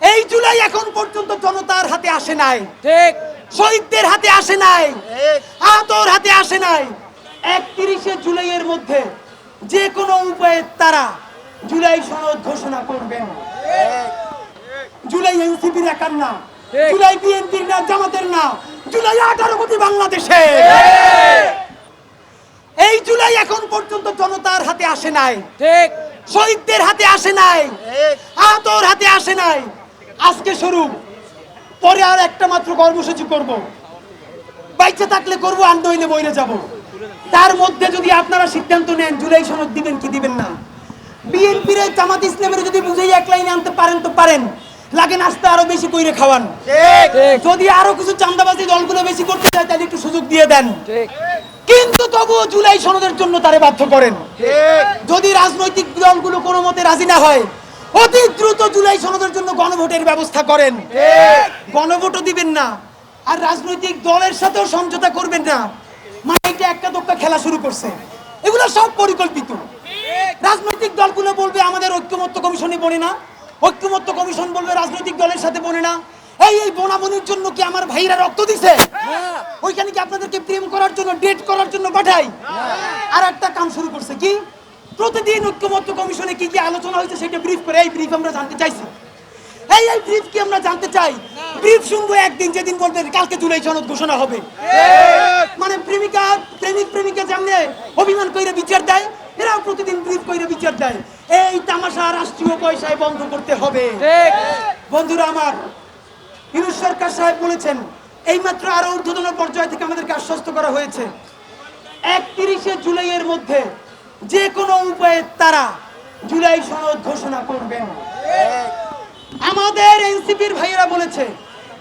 এই জুলাই এখন পর্যন্ত জনতার হাতে আসে নাই। ঠিক। শহীদদের হাতে আসে নাই। আহতর হাতে আসে নাই। একত্রিশে জুলাইয়ের মধ্যে যে কোনো উপায়ে তারা জুলাই সনদ ঘোষণা করবেন জুলাই এনসিপির একার না। জুলাই বিএনপির না জামাতের না জুলাই আঠারো কোটি বাংলাদেশে। এই জুলাই এখন পর্যন্ত জনতার হাতে আসে নাই। ঠিক। শহীদদের হাতে আসে নাই। আহতর হাতে আসে নাই। আজকে শুরু পরে আর একটা মাত্র কর্মসূচি করব। বাইচে থাকলে করব আর নইলে বইরে যাব। তার মধ্যে যদি আপনারা সিদ্ধান্ত নেন জুলাই সনদ দিবেন কি দিবেন না? বিএনপির জামাত ইসলামের যদি বুঝেই এক লাইনে আনতে পারেন তো পারেন। লাগে নাস্তা আরও বেশি কইরে খাওয়ান। যদি আরও কিছু চান্দাবাজি দলগুলো বেশি করতে চায় তাহলে একটু সুযোগ দিয়ে দেন। কিন্তু তবুও জুলাই সনদের জন্য তারে বাধ্য করেন। যদি রাজনৈতিক দলগুলো কোনো মতে রাজি না হয় অতি দ্রুত জুলাই সনদের জন্য গণভোটের ব্যবস্থা করেন। গণভোটও দিবেন না। আর রাজনৈতিক দলের সাথেও সমঝোতা করবেন না। মানে এটা একটা দোক্কা খেলা শুরু করছে। এগুলো সব পরিকল্পিত। রাজনৈতিক দলগুলো বলবে আমাদের ঐক্যমত্য কমিশনে বনে না। ঐক্যমত্য কমিশন বলবে রাজনৈতিক দলের সাথে বনে না। এই এই বোনাবনির জন্য কি আমার ভাইরা রক্ত দিছে? ওইখানে কি আপনাদেরকে প্রেম করার জন্য ডেট করার জন্য পাঠাই? আর একটা কাম শুরু করছে কি? প্রতিদিন ঐক্যমত্য কমিশনে কি কি আলোচনা হয়েছে সেটা ব্রিফ করে এই ব্রিফ আমরা জানতে চাইছি। এই এই ব্রিফ কি আমরা জানতে চাই? ব্রিফ শুনব একদিন যেদিন বলবেন কালকে জুলাই সনদ ঘোষণা হবে। মানে প্রেমিকা প্রেমিক প্রেমিকা জানলে অভিমান কইরে বিচার দেয় এরাও প্রতিদিন ব্রিফ কইরে বিচার দেয়। এই তামাশা রাষ্ট্রীয় পয়সায় বন্ধ করতে হবে। বন্ধুরা আমার ইউনুস সরকার সাহেব বলেছেন এইমাত্র আরও ঊর্ধ্বতন পর্যায় থেকে আমাদেরকে আশ্বস্ত করা হয়েছে। একত্রিশে জুলাইয়ের মধ্যে যে কোনো উপায়ে তারা জুলাই সনদ ঘোষণা করবেন। আমাদের এনসিপির ভাইয়েরা বলেছে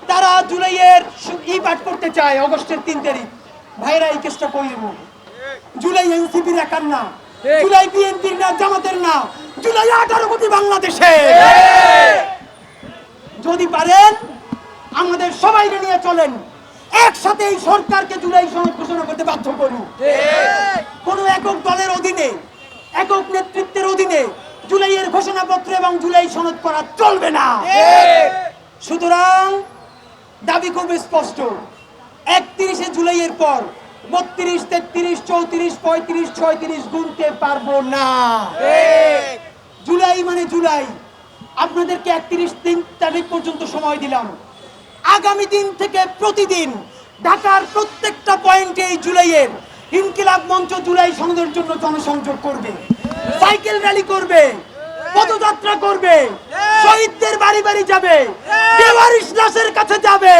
তারা জুলাইয়ের ই পাঠ করতে চায় অগস্টের তিন তারিখ। ভাইয়েরা এই কেসটা করব জুলাই এনসিপির একার না। জুলাই বিএনপির না জামাতের না জুলাই আঠারো কোটি বাংলাদেশে। যদি পারেন আমাদের সবাইকে নিয়ে চলেন। একসাথে এই সরকারকে জুলাই সনদ ঘোষণা করতে বাধ্য করুন। কোনো একক দলের অধীনে একক নেতৃত্বের অধীনে জুলাইয়ের ঘোষণাপত্র এবং জুলাই সনদ করা চলবে না। সুতরাং দাবি খুব স্পষ্ট। একত্রিশে জুলাইয়ের পর বত্রিশ তেত্রিশ চৌত্রিশ পঁয়ত্রিশ ছয়ত্রিশ গুনতে পারব না। জুলাই মানে জুলাই। আপনাদেরকে একত্রিশ দিন তারিখ পর্যন্ত সময় দিলাম। আগামী দিন থেকে প্রতিদিন ঢাকার প্রত্যেকটা পয়েন্টে এই জুলাইয়ের ইনকিলাব মঞ্চ জুলাই সনদের জন্য জনসংযোগ করবে। সাইকেল র্যালি করবে। পদযাত্রা করবে। শহীদদের বাড়ি বাড়ি যাবে। কাছে যাবে।